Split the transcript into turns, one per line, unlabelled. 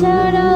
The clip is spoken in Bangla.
যারা